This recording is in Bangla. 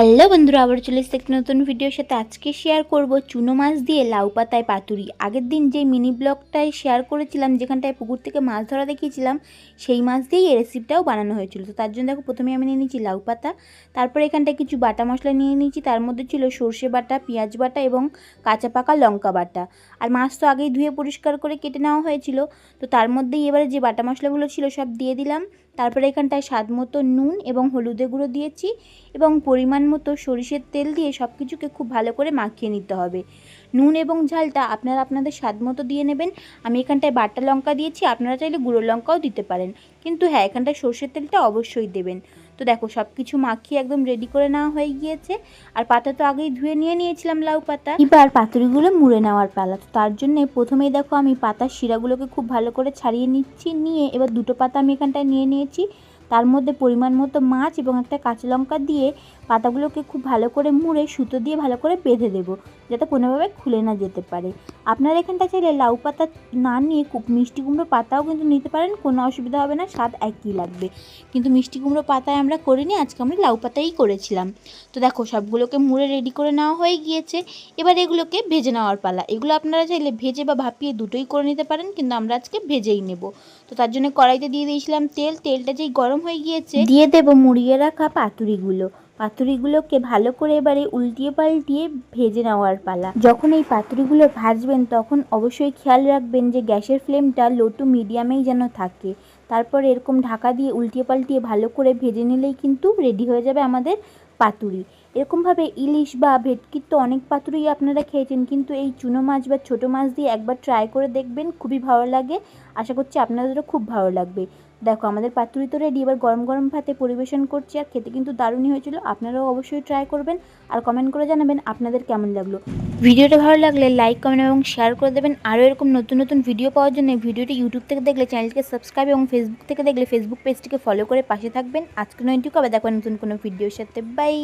হ্যালো বন্ধুরা আবার চলে এসেছে একটি নতুন ভিডিওর সাথে। আজকে শেয়ার করব চুনো মাছ দিয়ে লাউ পাতায় পাতুরি। আগের দিন যে মিনি ব্লগটায় শেয়ার করেছিলাম, যেখানটায় পুকুর থেকে মাছ ধরা দেখিয়েছিলাম, সেই মাছ দিয়েই এই রেসিপিটাও বানানো হয়েছিল। তো তার জন্য দেখো প্রথমে আমি নিয়ে নিয়েছি লাউ পাতা, তারপরে এখানটায় কিছু বাটা মশলা নিয়ে নিয়েছি, তার মধ্যে ছিল সর্ষে বাটা, পেঁয়াজ বাটা এবং কাঁচা পাকা লঙ্কা বাটা। আর মাছ তো আগেই ধুয়ে পরিষ্কার করে কেটে নেওয়া হয়েছিল, তো তার মধ্যেই এবারে যে বাটা মশলাগুলো ছিল সব দিয়ে দিলাম। তারপরে এখানটায় স্বাদ মতো নুন এবং হলুদে গুঁড়ো দিয়েছি এবং পরিমাণ মতো সরিষের তেল দিয়ে সব কিছুকে খুব ভালো করে মাখিয়ে নিতে হবে। নুন এবং ঝালটা আপনারা আপনাদের স্বাদ মতো দিয়ে নেবেন। আমি এখানটায় বাটা লঙ্কা দিয়েছি, আপনারা চাইলে গুঁড়ো লঙ্কাও দিতে পারেন। কিন্তু হ্যাঁ এখানটায় সরষের তেলটা অবশ্যই দেবেন। তো দেখো সব কিছু মাখিয়ে একদম রেডি করে নেওয়া হয়ে গিয়েছে। আর পাতা তো আগেই ধুয়ে নিয়ে নিয়েছিলাম লাউ পাতা। এবার পাতুরিগুলো মুড়ে নেওয়ার পালা। তো তার জন্য প্রথমেই দেখো আমি পাতার শিরাগুলোকে খুব ভালো করে ছাড়িয়ে নিচ্ছি, নিয়ে এবার দুটো পাতা আমি এখানটায় নিয়ে নিয়েছি। তার মধ্যে পরিমাণ মতো মাছ এবং একটা কাঁচা লঙ্কা দিয়ে পাতাগুলোকে খুব ভালো করে মুড়ে সুতো দিয়ে ভালো করে বেঁধে দেবো। যাতে কোনোভাবে খুলে না যেতে পারে। আপনারা এখানটা চাইলে লাউ পাতা না নিয়ে মিষ্টি কুমড়ো পাতাও কিন্তু নিতে পারেন, কোনো অসুবিধা হবে না, স্বাদ একই লাগবে। কিন্তু মিষ্টি কুমড়ো পাতায় আমরা করিনি, আজকে আমরা লাউ পাতাই করেছিলাম। তো দেখো, সবগুলোকে মুড়ে রেডি করে নেওয়া হয়ে গিয়েছে। এবার এগুলোকে ভেজে নেওয়ার পালা। এগুলো আপনারা চাইলে ভেজে বা ভাপিয়ে দুটোই করে নিতে পারেন, কিন্তু আমরা আজকে ভেজেই নেব। তো তার জন্য কড়াইতে দিয়ে দিয়েছিলাম তেল। তেলটা যেই গরম হয়ে গিয়েছে দিয়ে দেবো মুড়িয়ে রাখা পাতুরিগুলো। পাতুরিগুলোকে ভালো করে এবারে উল্টিয়ে পাল্টিয়ে ভেজে নেওয়ার পালা। যখন এই পাতুরিগুলো ভাজবেন, তখন অবশ্যই খেয়াল রাখবেন যে গ্যাসের ফ্লেমটা লো টু মিডিয়ামেই যেন থাকে। তারপর এরকম ঢাকা দিয়ে উল্টিয়ে পাল্টিয়ে ভালো করে ভেজে নিলেই কিন্তু রেডি হয়ে যাবে আমাদের পাতুরি। এরকমভাবে ইলিশ বা ভেটকির তো অনেক পাতুরি আপনারা খেয়েছেন, কিন্তু এই চুনো মাছ বা ছোটো মাছ দিয়ে একবার ট্রাই করে দেখবেন, খুবই ভালো লাগে। আশা করছি আপনাদেরও খুব ভালো লাগবে। দেখো, আমাদের পাতুরি তো রেডি এবার গরম গরম ভাতে পরিবেশন করছি আর খেতে কিন্তু দারুণই হয়েছিল, আপনারাও অবশ্যই ট্রাই করবেন আর কমেন্ট করে জানাবেন আপনাদের কেমন লাগল। ভিডিওটা ভালো লাগলে লাইক কমেন্ট এবং শেয়ার করে দেবেন। আরও এরকম নতুন নতুন ভিডিও পাওয়ার জন্য ভিডিওটি ইউটিউব থেকে দেখলে চ্যানেলকে সাবস্ক্রাইব এবং ফেসবুক থেকে দেখলে ফেসবুক পেজটিকে ফলো করে পাশে থাকবেন। আজকে নয়টুকু আবার দেখবেন নতুন কোনো ভিডিওর সাথে। বাই